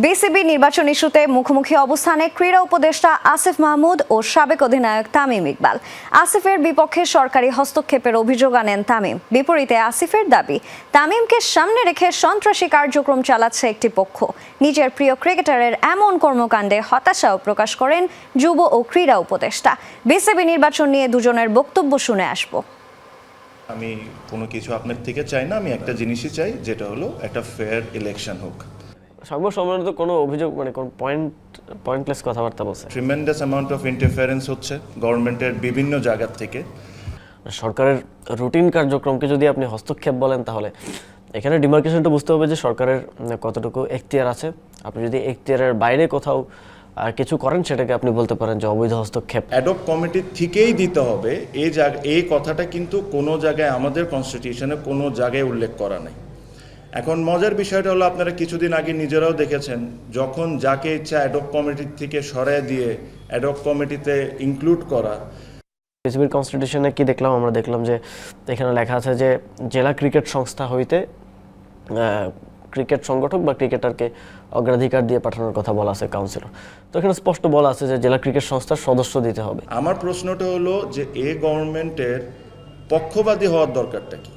BCB নির্বাচন ইস্যুতে মুখোমুখি অবস্থানে ক্রীড়া উপদেষ্টা আসিফ মাহমুদ ও সাবেক অধিনায়ক তামিম ইকবাল। আসিফের বিপক্ষে সরকারি হস্তক্ষেপের অভিযোগ আনেন তামিম। বিপরীতে আসিফের দাবি, তামিমকে সামনে রেখে সন্ত্রাসী কার্যক্রম চালাচ্ছে একটি পক্ষ। নিজের প্রিয় ক্রিকেটারের এমন কর্মকাণ্ডে হতাশাও প্রকাশ করেন যুব ও ক্রীড়া উপদেষ্টা। বিসিবি নির্বাচন নিয়ে দুজনের বক্তব্য শুনে আসব। আমি কোনো কিছু আপনার থেকে চাই না, আমি একটা জিনিসই চাই, যেটা হলো একটা ফেয়ার ইলেকশন হোক। সর্বসম্মত কোনো অভিযোগ মানে কোন পয়েন্ট পয়েন্টলেস কথাবার্তা বলছে? ট্রিমেন্ডাস অ্যামাউন্ট অফ ইন্টারফারেন্স হচ্ছে গভর্নমেন্টের বিভিন্ন জায়গা থেকে। সরকারের রুটিন কার্যক্রমকে যদি আপনি হস্তক্ষেপ বলেন তাহলে এখানে ডিমার্কেশনটা বুঝতে হবে যে সরকারের কতটুকু এখতিয়ার আছে। আপনি যদি এখতিয়ারের বাইরে কোথাও আহ, কিছু করেন সেটাকে আপনি বলতে পারেন যে অবৈধ হস্তক্ষেপ। অ্যাডপ কমিটির থেকেই দিতে হবে। এই জায়গা এই কথাটা কিন্তু কোনো জায়গায় আমাদের কনস্টিটিউশনে কোনো জায়গায় উল্লেখ করা নেই। এখন মজার বিষয়টা হলো আপনারা কিছুদিন আগে নিজেরাও দেখেছেন যখন যাকে ইচ্ছা অ্যাডপ কমিটির থেকে সরায় দিয়ে অ্যাডপ কমিটিতে ইনক্লুড করা। বিসিবির কনস্টিটিউশনে কি দেখলাম? আমরা দেখলাম যে এখানে লেখা আছে যে জেলা ক্রিকেট সংস্থা হইতে ক্রিকেট সংগঠক বা ক্রিকেটারকে অগ্রাধিকার দিয়ে পাঠানোর কথা বলা আছে কাউন্সিলর তো এখানে স্পষ্ট বলা আছে যে জেলা ক্রিকেট সংস্থার সদস্য দিতে হবে। আমার প্রশ্নটা হলো যে এ গভর্নমেন্টের পক্ষপাতী হওয়ার দরকারটা কি?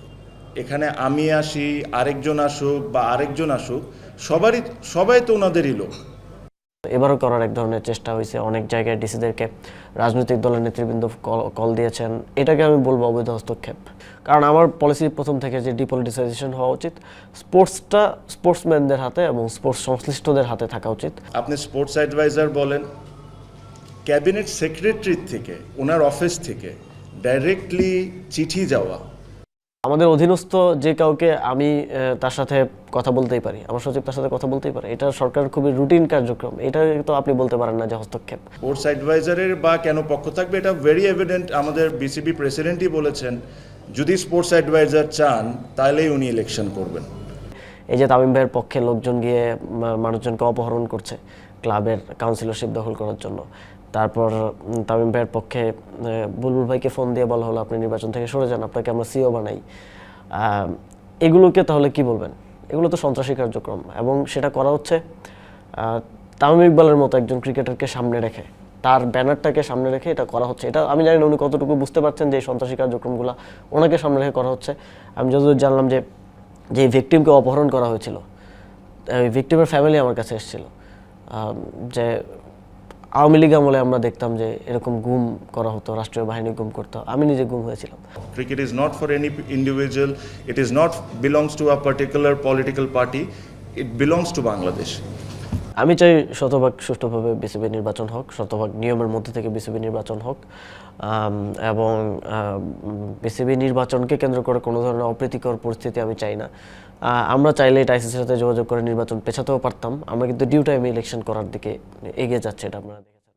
এখানে আমি আসি আরেকজন আসুক বা আরেকজন আসুক সবারই সবাই তো ওনাদেরই লোক। এবারও করার এক ধরনের চেষ্টা হয়েছে। অনেক জায়গায় ডিসিদেরকে রাজনৈতিক দলের নেতৃবৃন্দ কল- দিয়েছেন। এটাকে আমি বলব অবৈধ হস্তক্ষেপ। কারণ আমার পলিসি প্রথম থেকে যে ডিপলিটিসাইজেশন হওয়া উচিত স্পোর্টসটা স্পোর্টসম্যানদের হাতে এবং স্পোর্টস সংশ্লিষ্টদের হাতে থাকা উচিত। আপনি স্পোর্টস অ্যাডভাইজার বলেন ক্যাবিনেট সেক্রেটারির থেকে ওনার অফিস থেকে ডাইরেক্টলি চিঠি যাওয়া আমাদের অধীনস্থ যে কাউকে আমি তার সাথে কথা বলতেই পারি আমার সচিব তার সাথে কথা বলতেই পারে এটা সরকারের খুবই রুটিন কার্যক্রম এটা তো আপনি বলতে পারেন না যে হস্তক্ষেপ। স্পোর্টস অ্যাডভাইজারের বা কেন পক্ষ থাকবে এটা ভেরি এভিডেন্ট আমাদের বিসিবি প্রেসিডেন্টই বলেছেন যদি স্পোর্টস অ্যাডভাইজার চান তাহলেই উনি ইলেকশন করবেন। এই যে তামিম ভাইয়ের পক্ষে লোকজন গিয়ে মানুষজনকে অপহরণ করছে ক্লাবের কাউন্সিলরশিপ দখল করার জন্য। তারপর তামিম ভাইয়ের পক্ষে বুলবুল ভাইকে ফোন দিয়ে বলা হলো, আপনি নির্বাচন থেকে সরে যান, আপনাকে আমরা সিও বানাই। এগুলোকে তাহলে কি বলবেন? এগুলো তো সন্ত্রাসী কার্যক্রম এবং সেটা করা হচ্ছে। তামিম ইকবালের মতো একজন ক্রিকেটারকে সামনে রেখে, তার ব্যানারটাকে সামনে রেখে এটা করা হচ্ছে। এটা আমি জানি না উনি কতটুকু বুঝতে পারছেন যে এই সন্ত্রাসী কার্যক্রমগুলো ওনাকে সামনে রেখে করা হচ্ছে। আমি যতদূর জানলাম যে যে ভিকটিমকে অপহরণ করা হয়েছিল ভিকটিমের ফ্যামিলি আমার কাছে এসেছিল। যে আওয়ামী লীগ আমলে আমরা দেখতাম যে এরকম গুম করা হতো, রাষ্ট্রীয় বাহিনী গুম করতো। আমি নিজে গুম হয়েছিলাম। Cricket is not for any individual it is not belongs to a particular political party it belongs to Bangladesh আমি চাই শতভাগ সুষ্ঠুভাবে বিসিবি নির্বাচন হোক, শতভাগ নিয়মের মধ্যে থেকে বিসিবি নির্বাচন হোক এবং বিসিবি নির্বাচনকে কেন্দ্র করে কোনো ধরনের অপ্রীতিকর পরিস্থিতি আমি চাই না। আমরা চাইলে এটা আইসিসির সাথে যোগাযোগ করে নির্বাচন পেছাতেও পারতাম। আমরা কিন্তু ডিউ টাইমে ইলেকশন করার দিকে এগিয়ে যাচ্ছে, এটা দেখে-